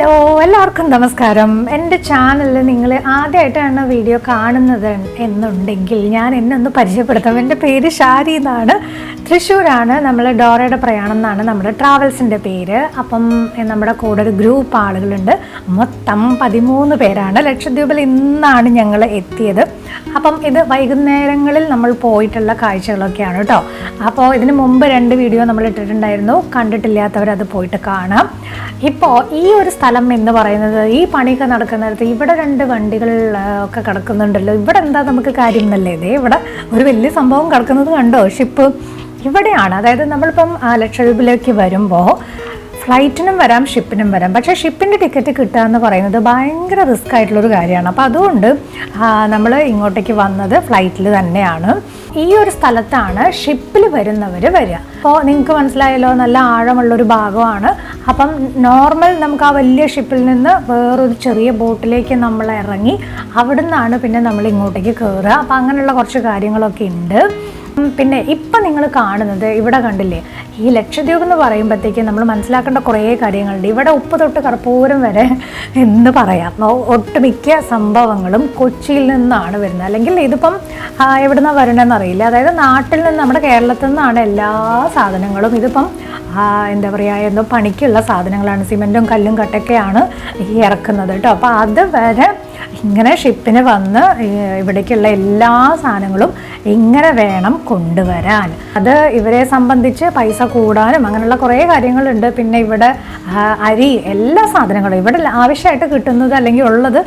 Hello എല്ലാവർക്കും നമസ്കാരം. എന്റെ ചാനലിൽ നിങ്ങൾ ആദ്യമായിട്ടാണ് വീഡിയോ കാണുന്നത് എന്നുണ്ടെങ്കിൽ ഞാൻ എന്നെ ഒന്ന് പരിചയപ്പെടുത്താം. എന്റെ പേര് ഷാരി എന്നാണ്. തൃശ്ശൂരാണ് നമ്മൾ ഡോറയുടെ പ്രയാണം എന്നാണ് നമ്മുടെ ട്രാവൽസിന്റെ പേര്. അപ്പം നമ്മുടെ കൂടെ ഒരു ഗ്രൂപ്പ് ആളുകളുണ്ട്. മൊത്തം പതിമൂന്ന് പേരാണ്. ലക്ഷദ്വീപിൽ ഇന്നാണ് ഞങ്ങൾ എത്തിയത്. അപ്പം ഇത് വൈകുന്നേരങ്ങളിൽ നമ്മൾ പോയിട്ടുള്ള കാഴ്ചകളൊക്കെയാണ് കേട്ടോ. അപ്പോൾ ഇതിന് മുമ്പ് രണ്ട് വീഡിയോ നമ്മൾ ഇട്ടിട്ടുണ്ടായിരുന്നു. കണ്ടിട്ടില്ലാത്തവർ അത് പോയിട്ട് കാണാം. ഇപ്പോൾ ഈ ഒരു സ്ഥലം എന്ന് പറയുന്നത് ഈ പണിയൊക്കെ നടക്കുന്നിടത്ത് ഇവിടെ രണ്ട് വണ്ടികൾ ഒക്കെ കിടക്കുന്നുണ്ടല്ലോ. ഇവിടെ എന്താ നമുക്ക് കാര്യം എന്നല്ലേ? ഇതേ ഇവിടെ ഒരു വലിയ സംഭവം കിടക്കുന്നത് കണ്ടോ? ഷിപ്പ്. ഇവിടെയാണ്. അതായത് നമ്മളിപ്പം ലക്ഷദ്വീപിലേക്ക് വരുമ്പോൾ ഫ്ലൈറ്റിനും വരാം ഷിപ്പിനും വരാം. പക്ഷേ ഷിപ്പിന്റെ ടിക്കറ്റ് കിട്ടുക എന്ന് പറയുന്നത് ഭയങ്കര റിസ്ക് ആയിട്ടുള്ളൊരു കാര്യമാണ്. അപ്പോൾ അതുകൊണ്ട് നമ്മൾ ഇങ്ങോട്ടേക്ക് വന്നത് ഫ്ലൈറ്റിൽ തന്നെയാണ്. ഈ ഒരു സ്ഥലത്താണ് ഷിപ്പിൽ വരുന്നവർ വരിക. അപ്പോൾ നിങ്ങൾക്ക് മനസ്സിലായല്ലോ നല്ല ആഴമുള്ളൊരു ഭാഗമാണ്. അപ്പം നോർമൽ നമുക്ക് ആ വലിയ ഷിപ്പിൽ നിന്ന് വേറൊരു ചെറിയ ബോട്ടിലേക്ക് നമ്മൾ ഇറങ്ങി അവിടെ നിന്നാണ് പിന്നെ നമ്മൾ ഇങ്ങോട്ടേക്ക് കയറുക അപ്പോൾ അങ്ങനെയുള്ള കുറച്ച് കാര്യങ്ങളൊക്കെ ഉണ്ട്. പിന്നെ ഇപ്പം നിങ്ങൾ കാണുന്നത് ഇവിടെ കണ്ടില്ലേ ഈ ലക്ഷദ്വീപ് എന്ന് പറയുമ്പോഴത്തേക്ക് നമ്മൾ മനസ്സിലാക്കേണ്ട കുറേ കാര്യങ്ങളുണ്ട്. ഇവിടെ ഉപ്പ് തൊട്ട് കർപ്പൂരം വരെ എന്ന് പറയാം. ഒട്ടുമിക്ക സംഭവങ്ങളും കൊച്ചിയിൽ നിന്നാണ് വരുന്നത്. അല്ലെങ്കിൽ ഇതിപ്പം എവിടെ എവിടുന്നാണ് വരണമെന്ന് അറിയില്ല. അതായത് നാട്ടിൽ നിന്ന് നമ്മുടെ കേരളത്തിൽ നിന്നാണ് എല്ലാ സാധനങ്ങളും ഇതിപ്പം എന്താ പറയുക എന്തോ പണിക്കുള്ള സാധനങ്ങളാണ്. സിമെന്റും കല്ലും കട്ടൊക്കെയാണ് ഈ ഇറക്കുന്നത് കേട്ടോ. അപ്പോൾ അത് വരെ ഇങ്ങനെ ഷിപ്പിന് വന്ന് ഇവിടേക്കുള്ള എല്ലാ സാധനങ്ങളും ഇങ്ങനെ വേണം കൊണ്ടുവരാൻ. അത് ഇവരെ സംബന്ധിച്ച് പൈസ കൂടാനും അങ്ങനെയുള്ള കുറേ കാര്യങ്ങളുണ്ട്. പിന്നെ ഇവിടെ അരി എല്ലാ സാധനങ്ങളും ഇവിടെ ആവശ്യമായിട്ട് കിട്ടുന്നത് അല്ലെങ്കിൽ ഉള്ളത്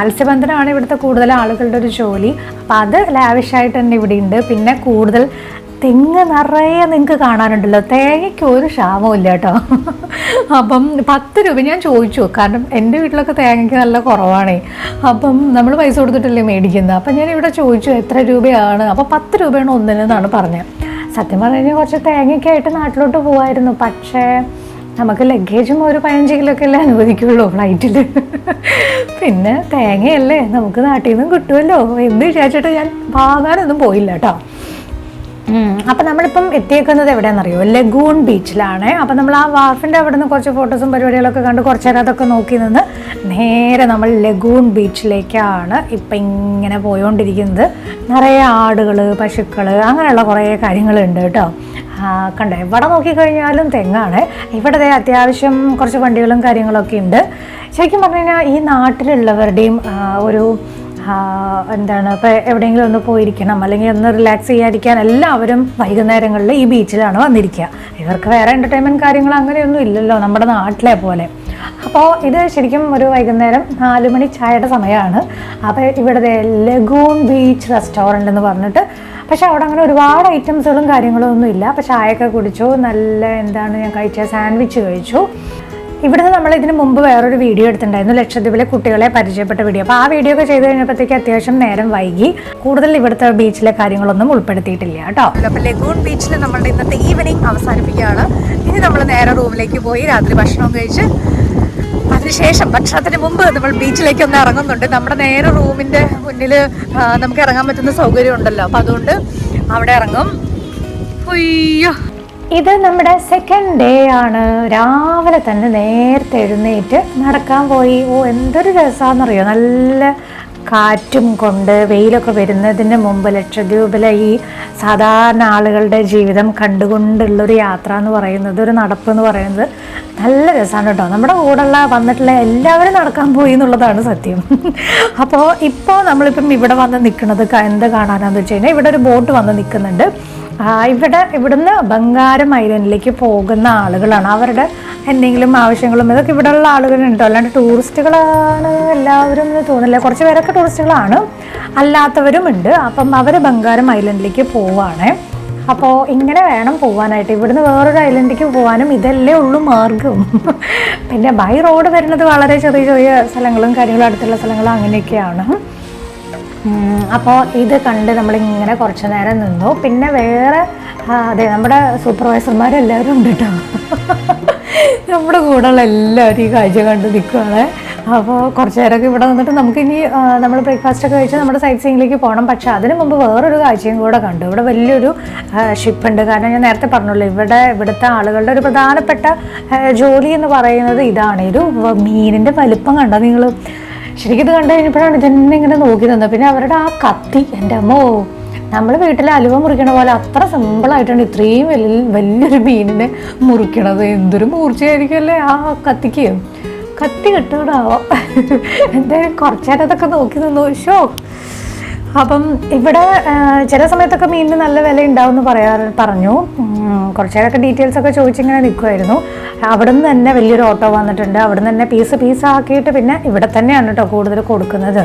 മത്സ്യബന്ധനമാണ് ഇവിടുത്തെ കൂടുതൽ ആളുകളുടെ ഒരു ജോലി. അപ്പം അത് ലാവിഷായിട്ട് തന്നെ ഇവിടെ ഉണ്ട് പിന്നെ കൂടുതൽ തെങ്ങ് നിറയെ നിങ്ങൾക്ക് കാണാനുണ്ടല്ലോ. തേങ്ങയ്ക്ക് ഒരു ക്ഷാമവും ഇല്ല കേട്ടോ. അപ്പം പത്ത് രൂപ ഞാൻ ചോദിച്ചു. കാരണം എന്റെ വീട്ടിലൊക്കെ തേങ്ങയ്ക്ക് നല്ല കുറവാണേ. അപ്പം നമ്മൾ പൈസ കൊടുത്തിട്ടല്ലേ മേടിക്കുന്നത്. അപ്പം ഞാൻ ഇവിടെ ചോദിച്ചു എത്ര രൂപയാണ്? അപ്പം പത്ത് രൂപയാണ് ഒന്നിനെന്നാണ് പറഞ്ഞത്. സത്യം പറഞ്ഞു കഴിഞ്ഞാൽ കുറച്ച് തേങ്ങയൊക്കെ ആയിട്ട് നാട്ടിലോട്ട് പോകുമായിരുന്നു പക്ഷേ നമുക്ക് ലഗേജും ഒരു പതിനഞ്ച് കിലോ ഒക്കെ അല്ലേ അനുവദിക്കുള്ളൂ ഫ്ലൈറ്റിൽ പിന്നെ തേങ്ങയല്ലേ നമുക്ക് നാട്ടിൽ നിന്നും കിട്ടുമല്ലോ. എന്ന് വിചാരിച്ചിട്ട് ഞാൻ വാങ്ങാനൊന്നും പോയില്ല കേട്ടോ. അപ്പം നമ്മളിപ്പം എത്തിയേക്കുന്നത് എവിടെയാണെന്നറിയോ? ലഗൂൺ ബീച്ചിലാണ്. അപ്പം നമ്മൾ ആ വാർഫിന്റെ അവിടെ നിന്ന് കുറച്ച് ഫോട്ടോസും പരിപാടികളൊക്കെ കണ്ട് കുറച്ച് നേരം അതൊക്കെ നോക്കി നിന്ന് നേരെ നമ്മൾ ലഗൂൺ ബീച്ചിലേക്കാണ് ഇപ്പം ഇങ്ങനെ പോയോണ്ടിരിക്കുന്നത്. നിറയെ ആടുകൾ പശുക്കൾ അങ്ങനെയുള്ള കുറേ കാര്യങ്ങളുണ്ട് കേട്ടോ. കണ്ടോ? എവിടെ നോക്കിക്കഴിഞ്ഞാലും തെങ്ങാണ്. ഇവിടെ അത്യാവശ്യം കുറച്ച് വണ്ടികളും കാര്യങ്ങളൊക്കെ ഉണ്ട്. ശരിക്കും പറഞ്ഞു കഴിഞ്ഞാൽ ഈ നാട്ടിലുള്ളവരുടെയും ഒരു എന്താണ് ഇപ്പോൾ എവിടെയെങ്കിലും ഒന്ന് പോയിരിക്കണം അല്ലെങ്കിൽ ഒന്ന് റിലാക്സ് ചെയ്യാതിരിക്കാൻ എല്ലാവരും വൈകുന്നേരങ്ങളിൽ ഈ ബീച്ചിലാണ് വന്നിരിക്കുക ഇവർക്ക് വേറെ എന്റർടൈൻമെന്റ് കാര്യങ്ങൾ അങ്ങനെയൊന്നും ഇല്ലല്ലോ നമ്മുടെ നാട്ടിലെ പോലെ. അപ്പോൾ ഇത് ശരിക്കും ഒരു വൈകുന്നേരം നാല് മണി ചായയുടെ സമയമാണ് അപ്പോൾ ഇവിടുത്തെ ലഗൂൺ ബീച്ച് റെസ്റ്റോറന്റ് എന്ന് പറഞ്ഞിട്ട് പക്ഷെ അവിടെ അങ്ങനെ ഒരുപാട് ഐറ്റംസുകളും കാര്യങ്ങളും ഒന്നും ഇല്ല. അപ്പോൾ ചായയൊക്കെ കുടിച്ചു നല്ല എന്താണ് ഞാൻ കഴിച്ച സാൻഡ്വിച്ച് കഴിച്ചു. ഇവിടുന്ന് നമ്മൾ ഇതിന് മുമ്പ് വേറൊരു വീഡിയോ എടുത്തിട്ടുണ്ടായിരുന്നു ലക്ഷദ്വീപിലെ കുട്ടികളെ പരിചയപ്പെട്ട വീഡിയോ. അപ്പോൾ ആ വീഡിയോ ഒക്കെ ചെയ്ത് കഴിഞ്ഞപ്പോഴത്തേക്ക് അത്യാവശ്യം നേരം വൈകി. കൂടുതൽ ഇവിടുത്തെ ബീച്ചിലെ കാര്യങ്ങളൊന്നും ഉൾപ്പെടുത്തിയിട്ടില്ല കേട്ടോ. അപ്പോൾ ലഗൂൺ ബീച്ചിൽ നമ്മളുടെ ഇന്നത്തെ ഈവനിങ് അവസാനിപ്പിക്കുകയാണ്. ഇനി നമ്മൾ നേരെ റൂമിലേക്ക് പോയി രാത്രി ഭക്ഷണം കഴിച്ച് അതിനുശേഷം ഭക്ഷണത്തിന് മുമ്പ് നമ്മൾ ബീച്ചിലേക്ക് ഒന്ന് ഇറങ്ങുന്നുണ്ട്. നമ്മുടെ നേരെ റൂമിന്റെ മുന്നിൽ നമുക്ക് ഇറങ്ങാൻ പറ്റുന്ന സൗകര്യം ഉണ്ടല്ലോ. അപ്പോൾ അതുകൊണ്ട് അവിടെ ഇറങ്ങും. അയ്യോ. ഇത് നമ്മുടെ സെക്കൻഡ് ഡേ ആണ്. രാവിലെ തന്നെ നേരത്തെ എഴുന്നേറ്റ് നടക്കാൻ പോയി. ഓ എന്തൊരു രസമാണെന്നറിയോ നല്ല കാറ്റും കൊണ്ട് വെയിലൊക്കെ വരുന്നതിന് മുമ്പ് ലക്ഷദ്വീപിലെ ഈ സാധാരണ ആളുകളുടെ ജീവിതം കണ്ടുകൊണ്ടുള്ളൊരു യാത്ര എന്ന് പറയുന്നത് ഒരു നടപ്പ് എന്ന് പറയുന്നത് നല്ല രസമാണ് കേട്ടോ. നമ്മുടെ കൂടെയുള്ള വന്നിട്ടുള്ള എല്ലാവരും നടക്കാൻ പോയി എന്നുള്ളതാണ് സത്യം. അപ്പോൾ ഇപ്പോൾ നമ്മളിപ്പം ഇവിടെ വന്ന് നിൽക്കുന്നത് എന്ത് കാണാനാന്ന് വെച്ച് കഴിഞ്ഞാൽ ഇവിടെ ഒരു ബോട്ട് വന്ന് നിൽക്കുന്നുണ്ട് ഇവിടെ ഇവിടുന്ന് ബംഗാരം ഐലൻഡിലേക്ക് പോകുന്ന ആളുകളാണ്. അവരുടെ എന്തെങ്കിലും ആവശ്യങ്ങളും ഇതൊക്കെ ഇവിടെയുള്ള ആളുകളുണ്ട്. അല്ലാണ്ട് ടൂറിസ്റ്റുകളാണ് എല്ലാവരും എന്ന് തോന്നില്ല കുറച്ച് പേരൊക്കെ ടൂറിസ്റ്റുകളാണ്. അല്ലാത്തവരും ഉണ്ട്. അപ്പം അവർ ബംഗാരം ഐലൻഡിലേക്ക് പോവാണ്. അപ്പോൾ ഇങ്ങനെ വേണം പോകാനായിട്ട് ഇവിടുന്ന് വേറൊരു ഐലൻഡിലേക്ക് പോകാനും ഇതല്ലേ ഉള്ളൂ മാർഗം. പിന്നെ ബൈ റോഡ് വരുന്നത് വളരെ ചെറിയ ചെറിയ സ്ഥലങ്ങളും കാര്യങ്ങളും അടുത്തുള്ള സ്ഥലങ്ങളും അങ്ങനെയൊക്കെയാണ്. അപ്പോൾ ഇത് കണ്ട് നമ്മളിങ്ങനെ കുറച്ച് നേരം നിന്നു. പിന്നെ വേറെ അതെ നമ്മുടെ സൂപ്പർവൈസർമാരെല്ലാവരും ഉണ്ട് കേട്ടോ നമ്മുടെ കൂടെയുള്ള എല്ലാവരും ഈ കാഴ്ച കണ്ട് നിൽക്കുകയാണ് അപ്പോൾ കുറച്ച് നേരമൊക്കെ ഇവിടെ നിന്നിട്ട് നമുക്കിനി നമ്മൾ ബ്രേക്ക്ഫാസ്റ്റ് ഒക്കെ കഴിച്ച് നമ്മുടെ സൈറ്റ് സീയിലേക്ക് പോകണം പക്ഷേ അതിന് മുമ്പ് വേറൊരു കാഴ്ചയും കൂടെ കണ്ടു. ഇവിടെ വലിയൊരു ഷിപ്പ് ഉണ്ട്. കാരണം ഞാൻ നേരത്തെ പറഞ്ഞല്ലോ ഇവിടെ ഇവിടുത്തെ ആളുകളുടെ ഒരു പ്രധാനപ്പെട്ട ജോലി എന്ന് പറയുന്നത് ഇതാണ്. ഒരു മീനിന്റെ വലിപ്പം കണ്ടോ നിങ്ങൾ? ശരിക്കും കണ്ടു കഴിഞ്ഞപ്പോഴാണ് ഇതെന്നെ ഇങ്ങനെ നോക്കി നിന്നത്. പിന്നെ അവരുടെ ആ കത്തി എന്റെ അമ്മോ നമ്മൾ വീട്ടിൽ അലുവ മുറിക്കണ പോലെ അത്ര സിമ്പിളായിട്ടാണ് ഇത്രയും വലിയ വലിയൊരു മീനിനെ മുറിക്കണത്. എന്തൊരു മൂർച്ചയായിരിക്കുമല്ലേ ആ കത്തിക്ക്. കത്തി കിട്ടുകടാവോ? എന്തായാലും കുറച്ചേരം അതൊക്കെ നോക്കി നിന്നു. ഷോ അപ്പം ഇവിടെ ചില സമയത്തൊക്കെ മീനിന് നല്ല വില ഉണ്ടാവും എന്ന് പറയാ പറഞ്ഞു കുറച്ചേരൊക്കെ ഡീറ്റെയിൽസ് ഒക്കെ ചോദിച്ചിങ്ങനെ നിൽക്കുമായിരുന്നു അവിടെ നിന്ന് തന്നെ വലിയൊരു ഓട്ടോ വന്നിട്ടുണ്ട്. അവിടെ നിന്ന് തന്നെ പീസ് പീസ് ആക്കിയിട്ട് പിന്നെ ഇവിടെ തന്നെയാണ് കേട്ടോ കൂടുതൽ കൊടുക്കുന്നത്.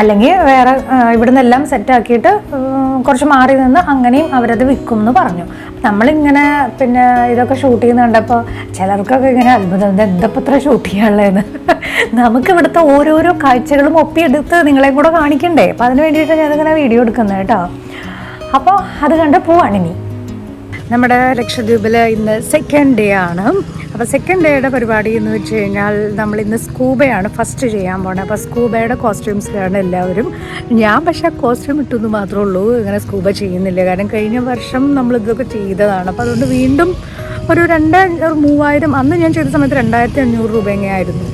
അല്ലെങ്കിൽ വേറെ ഇവിടുന്ന് എല്ലാം സെറ്റാക്കിയിട്ട് കുറച്ച് മാറി നിന്ന് അങ്ങനെയും അവരത് വിൽക്കും എന്ന് പറഞ്ഞു. നമ്മളിങ്ങനെ പിന്നെ ഇതൊക്കെ ഷൂട്ട് ചെയ്യുന്ന കണ്ടപ്പോൾ ചിലർക്കൊക്കെ ഇങ്ങനെ അത്ഭുതം എന്തപ്പോൾ ഇത്ര ഷൂട്ട് ചെയ്യാനുള്ളതെന്ന് നമുക്ക് ഇവിടുത്തെ ഓരോരോ കാഴ്ചകളും ഒപ്പിയെടുത്ത് നിങ്ങളെ കൂടെ കാണിക്കണ്ടേ? അപ്പോൾ അതിന് വേണ്ടിയിട്ട് ഞാനിങ്ങനെ വീഡിയോ എടുക്കുന്നത് കേട്ടോ. അപ്പോൾ അത് കണ്ട് പോവാണിനി നമ്മുടെ ലക്ഷദ്വീപിൽ ഇന്ന് സെക്കൻഡ് ഡേ ആണ്. അപ്പോൾ സെക്കൻഡ് ഡേയുടെ പരിപാടി എന്ന് വെച്ച് കഴിഞ്ഞാൽ നമ്മൾ ഇന്ന് സ്കൂബയാണ് ഫസ്റ്റ് ചെയ്യാൻ പോണത് അപ്പോൾ സ്കൂബയുടെ കോസ്റ്റ്യൂംസിലാണ് എല്ലാവരും. ഞാൻ പക്ഷേ കോസ്റ്റ്യൂം ഇട്ടെന്ന് മാത്രമേ ഉള്ളൂ. ഇങ്ങനെ സ്കൂബ ചെയ്യുന്നില്ല. കാരണം കഴിഞ്ഞ വർഷം നമ്മൾ ഇതൊക്കെ ചെയ്തതാണ്. അപ്പോൾ അതുകൊണ്ട് വീണ്ടും ഒരു രണ്ട് മൂവായിരം അന്ന് ഞാൻ ചെയ്ത സമയത്ത് രണ്ടായിരത്തി അഞ്ഞൂറ് രൂപ എങ്ങനെയായിരുന്നു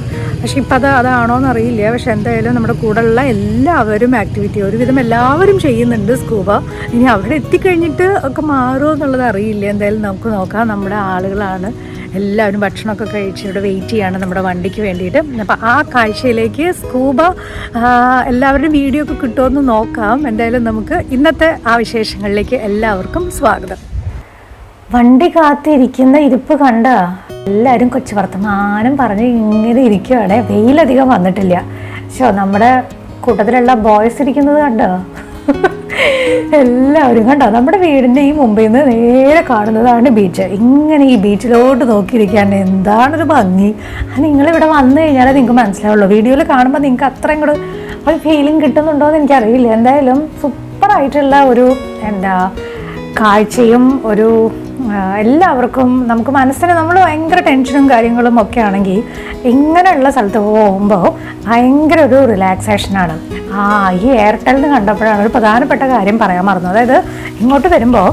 പക്ഷെ ഇപ്പം അത് അതാണോ എന്നറിയില്ല പക്ഷെ എന്തായാലും നമ്മുടെ കൂടെയുള്ള എല്ലാവരും ആക്ടിവിറ്റി ഒരുവിധം എല്ലാവരും ചെയ്യുന്നുണ്ട് സ്കൂബ. ഇനി അവിടെ എത്തിക്കഴിഞ്ഞിട്ട് ഒക്കെ മാറുമോ എന്നുള്ളത് അറിയില്ല. എന്തായാലും നമുക്ക് നോക്കാം. നമ്മുടെ ആളുകളാണ് എല്ലാവരും ഭക്ഷണമൊക്കെ കഴിച്ച് ഇവിടെ വെയിറ്റ് ചെയ്യാണ് നമ്മുടെ വണ്ടിക്ക് വേണ്ടിയിട്ട്. അപ്പോൾ ആ കാഴ്ചയിലേക്ക് സ്കൂബ എല്ലാവരുടെയും വീഡിയോ ഒക്കെ കിട്ടുമെന്ന് നോക്കാം. എന്തായാലും നമുക്ക് ഇന്നത്തെ ആ വിശേഷങ്ങളിലേക്ക് എല്ലാവർക്കും സ്വാഗതം. വണ്ടി കാത്തിരിക്കുന്ന ഇരിപ്പ് കണ്ട എല്ലാവരും കൊച്ചു വർത്തമാനം പറഞ്ഞ് ഇങ്ങനെ ഇരിക്കുവാണെ. വെയിലധികം വന്നിട്ടില്ല. ഷോ നമ്മുടെ കൂട്ടത്തിലുള്ള ബോയ്സ് ഇരിക്കുന്നത് കണ്ടോ? എല്ലാവരും കണ്ടോ? നമ്മുടെ വീടിന്റെ ഈ മുമ്പിൽ നിന്ന് നേരെ കാണുന്നതാണ് ബീച്ച് ഇങ്ങനെ ഈ ബീച്ചിലോട്ട് നോക്കിയിരിക്കാൻ എന്താണൊരു ഭംഗി. അത് നിങ്ങളിവിടെ വന്നു കഴിഞ്ഞാലേ നിങ്ങൾക്ക് മനസ്സിലാവുള്ളൂ. വീഡിയോയിൽ കാണുമ്പോൾ നിങ്ങൾക്ക് അത്രയും കൂടെ ഒരു ഫീലിംഗ് കിട്ടുന്നുണ്ടോ എന്ന് എനിക്കറിയില്ല. എന്തായാലും സൂപ്പറായിട്ടുള്ള ഒരു എന്താ കാഴ്ചയും ഒരു എല്ലാവർക്കും നമുക്ക് മനസ്സിന് നമ്മൾ ഭയങ്കര ടെൻഷനും കാര്യങ്ങളും ഒക്കെ ആണെങ്കിൽ ഇങ്ങനെയുള്ള സ്ഥലത്ത് പോകുമ്പോൾ ഭയങ്കര ഒരു റിലാക്സേഷനാണ് ആ ഈ എയർടെലിന് കണ്ടപ്പോഴാണ് ഒരു പ്രധാനപ്പെട്ട കാര്യം പറയാൻ മറന്നു. അതായത് ഇങ്ങോട്ട് വരുമ്പോൾ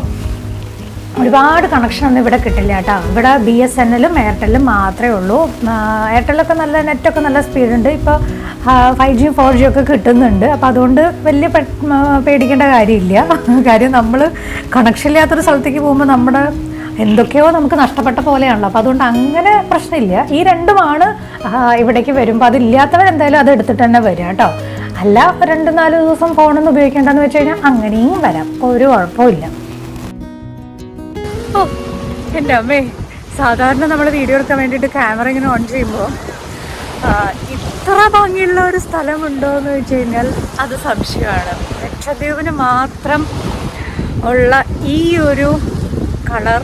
ഒരുപാട് കണക്ഷൻ ഒന്നും ഇവിടെ കിട്ടില്ല കേട്ടോ. ഇവിടെ ബി എസ് എൻ എയർടെല്ലും മാത്രമേ ഉള്ളൂ. എയർടെല്ലൊക്കെ നല്ല നെറ്റൊക്കെ നല്ല സ്പീഡുണ്ട് ഇപ്പോൾ ഫൈവ് ജിയും ഫോർ ജിയും ഒക്കെ കിട്ടുന്നുണ്ട്. അപ്പോൾ അതുകൊണ്ട് വലിയ പേടിക്കേണ്ട കാര്യമില്ല. കാര്യം നമ്മൾ കണക്ഷൻ ഇല്ലാത്തൊരു സ്ഥലത്തേക്ക് പോകുമ്പോൾ നമ്മുടെ എന്തൊക്കെയോ നമുക്ക് നഷ്ടപ്പെട്ട പോലെയാണല്ലോ. അപ്പോൾ അതുകൊണ്ട് അങ്ങനെ പ്രശ്നമില്ല. ഈ രണ്ടുമാണ് ഇവിടേക്ക് വരുമ്പോൾ അതില്ലാത്തവർ എന്തായാലും അത് എടുത്തിട്ട് തന്നെ വരിക കേട്ടോ. അല്ല രണ്ട് നാല് ദിവസം ഫോണൊന്നും ഉപയോഗിക്കേണ്ടെന്ന് വെച്ച് കഴിഞ്ഞാൽ അങ്ങനെയും വരാം. ഒരു കുഴപ്പമില്ല ഓ എന്റെ അമ്മേ സാധാരണ നമ്മൾ വീഡിയോ എടുക്കാൻ വേണ്ടിയിട്ട് ക്യാമറ ഇങ്ങനെ ഓൺ ചെയ്യുമ്പോൾ ഇത്ര ഭംഗിയുള്ള ഒരു സ്ഥലമുണ്ടോ എന്ന് വെച്ച് കഴിഞ്ഞാൽ അത് സംശയമാണ്. ലക്ഷദ്വീപിന് മാത്രം ഉള്ള ഈ ഒരു കളർ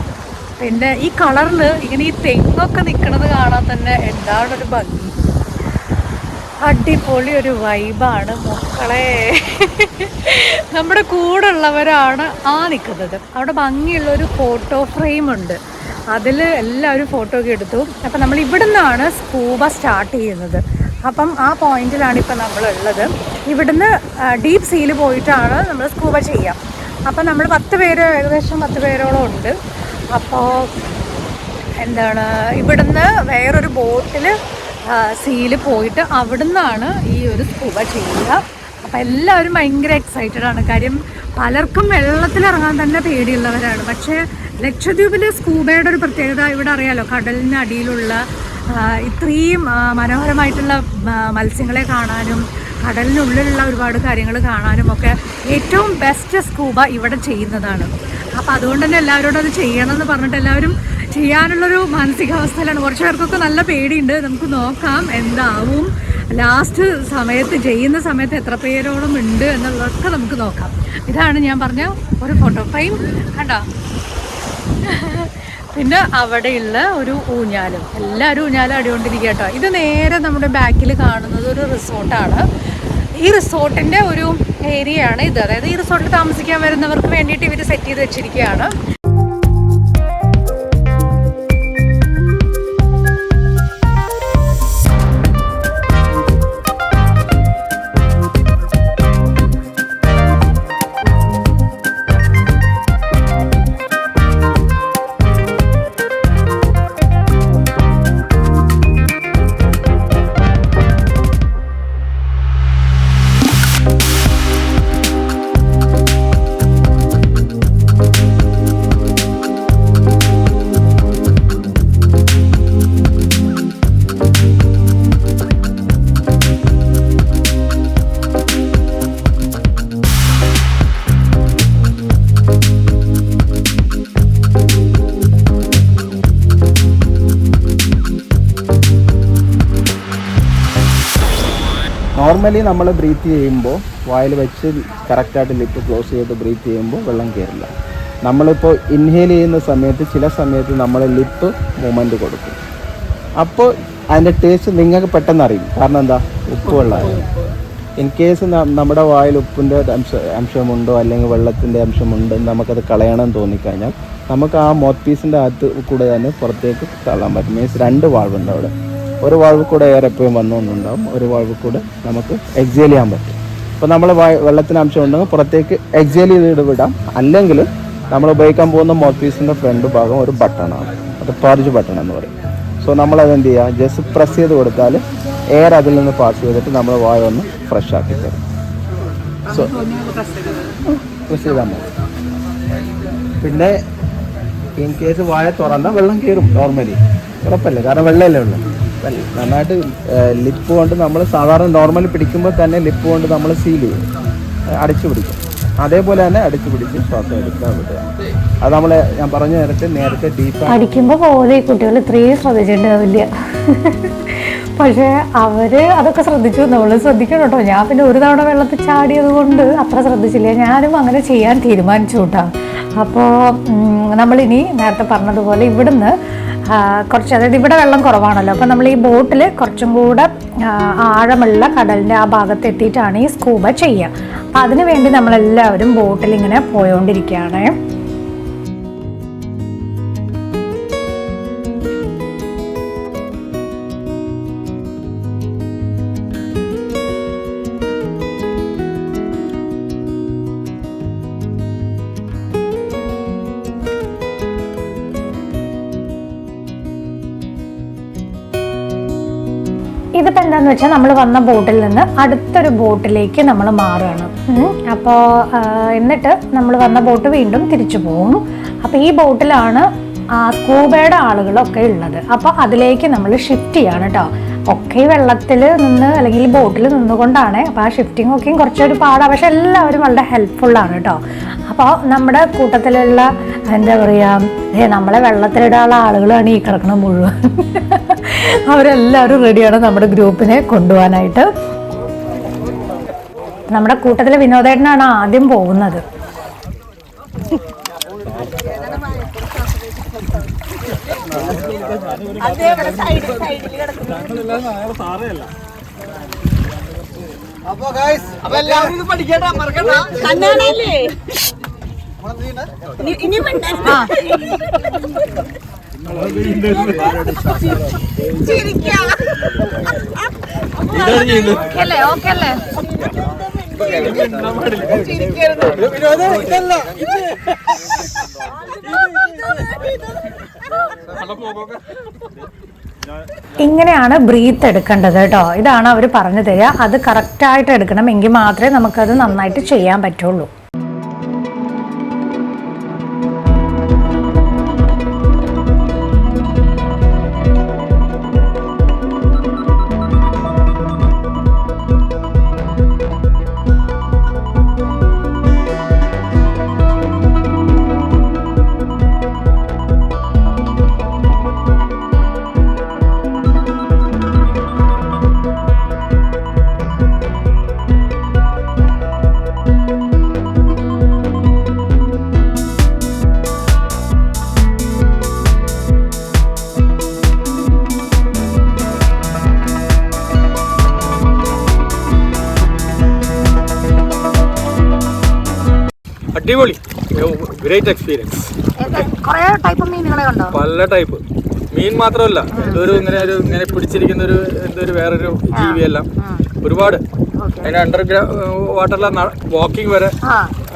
പിന്നെ ഈ കളറിൽ ഇങ്ങനെ ഈ തെങ്ങൊക്കെ നിൽക്കുന്നത് കാണാൻ തന്നെ എന്താണൊരു ഭംഗി. അടിപൊളി ഒരു വൈബാണ് മക്കളെ. നമ്മുടെ കൂടെ ഉള്ളവരാണ് ആ നിൽക്കുന്നത്. അവിടെ ഭംഗിയുള്ള ഒരു ഫോട്ടോ ഫ്രെയിം ഉണ്ട്. അതിൽ എല്ലാവരും ഫോട്ടോ ഒക്കെ എടുത്തു. അപ്പം നമ്മൾ ഇവിടെ നിന്നാണ് സ്കൂബ സ്റ്റാർട്ട് ചെയ്യുന്നത്. അപ്പം ആ പോയിന്റിലാണ് ഇപ്പം നമ്മളുള്ളത്. ഇവിടുന്ന് ഡീപ് സീൽ പോയിട്ടാണ് നമ്മൾ സ്കൂബ ചെയ്യുക അപ്പം നമ്മൾ പത്ത് പേര് ഏകദേശം പത്ത് പേരോളം ഉണ്ട്. അപ്പോൾ എന്താണ് ഇവിടുന്ന് വേറൊരു ബോട്ടിൽ സീൽ പോയിട്ട് അവിടുന്നാണ് ഈ ഒരു സ്കൂബ ചെയ്യുക. അപ്പം എല്ലാവരും ഭയങ്കര എക്സൈറ്റഡ് ആണ്. കാര്യം പലർക്കും വെള്ളത്തിലിറങ്ങാൻ തന്നെ പേടിയുള്ളവരാണ്. പക്ഷേ ലക്ഷദ്വീപിലെ സ്കൂബയുടെ ഒരു പ്രത്യേകത ഇവിടെ അറിയാലോ? കടലിന് അടിയിലുള്ള ഇത്രയും മനോഹരമായിട്ടുള്ള മത്സ്യങ്ങളെ കാണാനും കടലിനുള്ളിലുള്ള ഒരുപാട് കാര്യങ്ങൾ കാണാനും ഒക്കെ ഏറ്റവും ബെസ്റ്റ് സ്കൂബ ഇവിടെ ചെയ്യുന്നതാണ്. അപ്പോൾ അതുകൊണ്ട് തന്നെ എല്ലാവരോടും അത് ചെയ്യണം എന്ന് പറഞ്ഞിട്ട് എല്ലാവരും ചെയ്യാനുള്ളൊരു മാനസികാവസ്ഥയിലാണ്. കുറച്ച് പേർക്കൊക്കെ നല്ല പേടിയുണ്ട്. നമുക്ക് നോക്കാം എന്താവും. ലാസ്റ്റ് സമയത്ത് ചെയ്യുന്ന സമയത്ത് എത്ര പേരോളം ഉണ്ട് എന്നുള്ളതൊക്കെ നമുക്ക് നോക്കാം. ഇതാണ് ഞാൻ പറഞ്ഞ ഒരു ഫോട്ടോ ഫ്രെയിം. കണ്ടോ? പിന്നെ അവിടെയുള്ള ഒരു ഊഞ്ഞാലും. എല്ലാവരും ഊഞ്ഞാലും അടികൊണ്ടിരിക്കുക കേട്ടോ. ഇത് നേരെ നമ്മുടെ ബാക്കിൽ കാണുന്നത് ഒരു റിസോർട്ടാണ് ഈ റിസോർട്ടിന്റെ ഒരു ഏരിയയാണ് ഇത്. അതായത് ഈ റിസോർട്ടിൽ താമസിക്കാൻ വരുന്നവർക്ക് വേണ്ടിയിട്ട് ഇവർ സെറ്റ് ചെയ്ത് വെച്ചിരിക്കുകയാണ്. നോർമലി നമ്മൾ ബ്രീത്ത് ചെയ്യുമ്പോൾ വായിൽ വെച്ച് കറക്റ്റായിട്ട് ലിപ്പ് ക്ലോസ് ചെയ്ത് ബ്രീത്ത് ചെയ്യുമ്പോൾ വെള്ളം കയറില്ല നമ്മളിപ്പോൾ ഇൻഹേൽ ചെയ്യുന്ന സമയത്ത് ചില സമയത്ത് നമ്മൾ ലിപ്പ് മൂവ്മെന്റ് കൊടുക്കും. അപ്പോൾ അതിന്റെ ടേസ്റ്റ് നിങ്ങൾക്ക് പെട്ടെന്ന് അറിയും. കാരണം എന്താ? ഉപ്പ് വെള്ളമാണ്. ഇൻ കേസ് നമ്മുടെ വായിൽ ഉപ്പിന്റെ അംശ അംശമുണ്ടോ അല്ലെങ്കിൽ വെള്ളത്തിന്റെ അംശമുണ്ടോ നമുക്കത് കളയണം തോന്നിക്കഴിഞ്ഞാൽ നമുക്ക് ആ മോത്ത് പീസിന്റെ അകത്ത് കൂടെ തന്നെ പുറത്തേക്ക് തള്ളാൻ പറ്റും. മീൻസ് രണ്ട് വാൾവുണ്ട് അവിടെ. ഒരു വാൾവ് കൂടെ എയർ എപ്പോഴും വന്നുകൊണ്ടുണ്ടാവും ഒരു വാൾവ് കൂടെ നമുക്ക് എക്സേൽ ചെയ്യാൻ പറ്റും. അപ്പോൾ നമ്മൾ വെള്ളത്തിന് അംശം ഉണ്ടെങ്കിൽ പുറത്തേക്ക് എക്സേൽ ചെയ്ത് വിടാം. അല്ലെങ്കിൽ നമ്മൾ ഉപയോഗിക്കാൻ പോകുന്ന മൗത്ത് ഫ്രണ്ട് ഭാഗം ഒരു ബട്ടണാണ് അത് പാർജ് ബട്ടൺ എന്ന് പറയും. സോ നമ്മൾ അതെന്ത് ചെയ്യുക? ജസ്റ്റ് പ്രസ് ചെയ്ത് കൊടുത്താൽ എയർ അതിൽ നിന്ന് പാസ് ചെയ്തിട്ട് നമ്മൾ വായ ഒന്ന് ഫ്രഷ് ആക്കി തരും. സോ പ്രസ് ചെയ്താൽ മതി. പിന്നെ ഇൻ കേസ് വായ തുറന്നാൽ വെള്ളം കയറും നോർമലി കുഴപ്പമില്ല കാരണം വെള്ളമല്ലേ ഉള്ളൂ. നന്നായിട്ട് ലിപ്പ് കൊണ്ട് നമ്മൾ സാധാരണ നോർമൽ പിടിക്കുമ്പോൾ തന്നെ ലിപ്പ് കൊണ്ട് നമ്മൾ സീൽ ചെയ്യും. അടിച്ചു പിടിക്കും. അതേപോലെ തന്നെ അടിച്ചു പിടിച്ച് ശ്വാസം എടുക്കാൻ വിടുക. അത് നമ്മൾ ഞാൻ പറഞ്ഞ നേരത്തെ നേരത്തെ ഡീപ്പ് അടിക്കുമ്പോൾ പോലെ കുട്ടികൾ ഇത്രയും ശ്രദ്ധിച്ചിട്ടുണ്ടാവില്ല. പക്ഷേ അവർ അതൊക്കെ ശ്രദ്ധിച്ചു. നമ്മൾ ശ്രദ്ധിക്കണം കേട്ടോ. ഞാൻ പിന്നെ ഒരു തവണ വെള്ളത്തിൽ ചാടിയത് കൊണ്ട് അത്ര ശ്രദ്ധിച്ചില്ല. ഞാനും അങ്ങനെ ചെയ്യാൻ തീരുമാനിച്ചു കേട്ടോ. അപ്പോൾ നമ്മളിനി നേരത്തെ പറഞ്ഞതുപോലെ ഇവിടുന്ന് കുറച്ച് അതായത് ഇവിടെ വെള്ളം കുറവാണല്ലോ. അപ്പോൾ നമ്മൾ ഈ ബോട്ടിൽ കുറച്ചും കൂടെ ആഴമുള്ള കടലിന്റെ ആ ഭാഗത്ത് എത്തിയിട്ടാണ് ഈ സ്കൂബ ചെയ്യുക. അപ്പം അതിനു വേണ്ടി നമ്മളെല്ലാവരും ബോട്ടിൽ ഇങ്ങനെ പോയോണ്ടിരിക്കുകയാണ്. ഇതിപ്പോൾ എന്താന്ന് വെച്ചാൽ നമ്മൾ വന്ന ബോട്ടിൽ നിന്ന് അടുത്തൊരു ബോട്ടിലേക്ക് നമ്മൾ മാറുകയാണ്. അപ്പോൾ എന്നിട്ട് നമ്മൾ വന്ന ബോട്ട് വീണ്ടും തിരിച്ചു പോകും അപ്പോൾ ഈ ബോട്ടിലാണ് സ്കൂബയുടെ ആളുകളൊക്കെ ഉള്ളത്. അപ്പോൾ അതിലേക്ക് നമ്മൾ ഷിഫ്റ്റ് ചെയ്യാണ് കേട്ടോ ഒക്കെ വെള്ളത്തിൽ നിന്ന് അല്ലെങ്കിൽ ബോട്ടിൽ നിന്നുകൊണ്ടാണ് അപ്പോൾ ആ ഷിഫ്റ്റിംഗ് ഒക്കെയും കുറച്ചൊരു പാടാണ് പക്ഷെ എല്ലാവരും വളരെ ഹെൽപ്ഫുള്ളാണ് കേട്ടോ അപ്പോൾ നമ്മുടെ കൂട്ടത്തിലുള്ള എന്താ പറയുക നമ്മളെ വെള്ളത്തിലിടാനുള്ള ആളുകളാണ് ഈ കിടക്കണം മുഴുവൻ. അവരെല്ലാവരും റെഡിയാണ് നമ്മുടെ ഗ്രൂപ്പിനെ കൊണ്ടുപോകാനായിട്ട്. നമ്മുടെ കൂട്ടത്തിലെ വിനോദേട്ടനാണ് ആദ്യം പോകുന്നത്. അപ്പൊ ഗൈസ് അപ്പൊ എല്ലാവരും ഇത് പഠിക്കട്ടെ മറക്കണ്ട. കണ്ണാണല്ലേ? ഇനി- ഇനി മിണ്ടാൻ. ചിരിക്കാം. അല്ലേ ഓക്കെ അല്ലേ വിനോദം ഇങ്ങനെയാണ് ബ്രീത്ത് എടുക്കേണ്ടത് കേട്ടോ. ഇതാണ് അവർ പറഞ്ഞു തരിക അത് കറക്റ്റായിട്ട് എടുക്കണം എങ്കിൽ മാത്രമേ നമുക്കത് നന്നായിട്ട് ചെയ്യാൻ പറ്റുള്ളൂ. അടിപൊളി. ഗ്രേറ്റ് എക്സ്പീരിയൻസ് ടൈപ്പ് മീനുകളെ കണ്ടോ? പല ടൈപ്പ് മീൻ മാത്രമല്ല ഒരു ഇങ്ങനെ ഒരു ഇങ്ങനെ പിടിച്ചിരിക്കുന്ന ഒരു എന്തൊരു വേറൊരു ജീവിയെല്ലാം. ഒരുപാട്. അതിന്റെ അണ്ടർഗ്രൗണ്ട് വാട്ടറിലെ വാക്കിംഗ് വരെ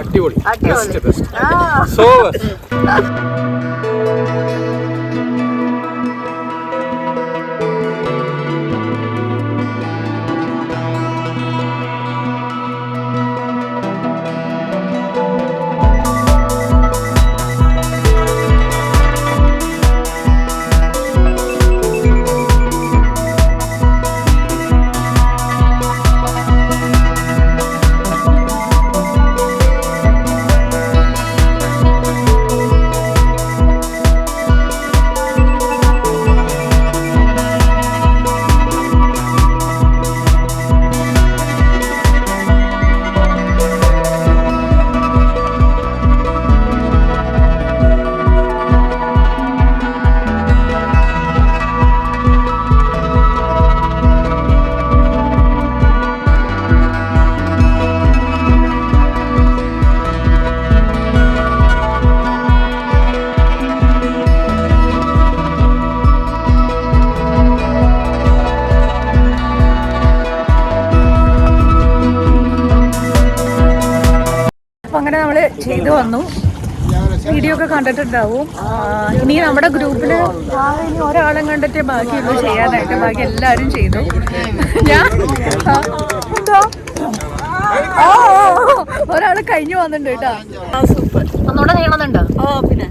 അടിപൊളി. ബെസ്റ്റ് ബെസ്റ്റ് സോ കണ്ടിട്ടുണ്ടാവും. ഇനി നമ്മുടെ ഗ്രൂപ്പിൽ ഇനി ഒരാളും കണ്ടിട്ട് ബാക്കിയുള്ളൂ ചെയ്യാനായിട്ട് ബാക്കി എല്ലാവരും ചെയ്തു. ഞാൻ എന്തോ? ഓ ഒരാൾ കഴിഞ്ഞു വന്നിട്ടുണ്ട് കേട്ടോ. ഒന്നുകൂടെ ചെയ്യണമെന്നുണ്ടോ? ഓ പിന്നെ.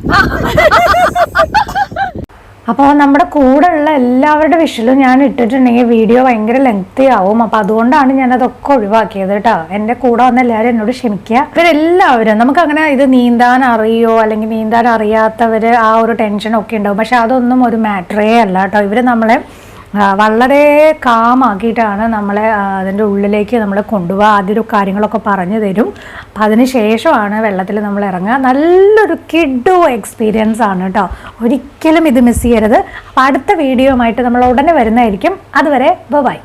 അപ്പോൾ നമ്മുടെ കൂടെ ഉള്ള എല്ലാവരുടെ വിഷലും ഞാൻ ഇട്ടിട്ടുണ്ടെങ്കിൽ വീഡിയോ ഭയങ്കര ലെങ്തി ആവും. അപ്പോൾ അതുകൊണ്ടാണ് ഞാൻ അതൊക്കെ ഒഴിവാക്കിയത് കേട്ടോ. എന്റെ കൂടെ വന്ന എല്ലാവരും എന്നോട് ക്ഷമിക്കുക. ഇവരെല്ലാവരും നമുക്ക് അങ്ങനെ ഇത് നീന്താൻ അറിയോ അല്ലെങ്കിൽ നീന്താൻ അറിയാത്തവർ ആ ഒരു ടെൻഷനൊക്കെ ഉണ്ടാവും. പക്ഷെ അതൊന്നും ഒരു മാറ്ററേ അല്ല കേട്ടോ. ഇവർ നമ്മളെ വളരെ കാമാക്കിയിട്ടാണ് നമ്മളെ അതിന്റെ ഉള്ളിലേക്ക് നമ്മളെ കൊണ്ടുപോകുക ആദ്യം കാര്യങ്ങളൊക്കെ പറഞ്ഞു തരും. അതിന് ശേഷമാണ് വെള്ളത്തിൽ നമ്മൾ ഇറങ്ങുക. നല്ലൊരു കിഡോ എക്സ്പീരിയൻസ് ആണ് കേട്ടോ. ഒരിക്കലും ഇത് മിസ് ചെയ്യരുത്. അപ്പം അടുത്ത വീഡിയോ ആയിട്ട് നമ്മൾ ഉടനെ വരുന്നതായിരിക്കും. അതുവരെ ബൈ.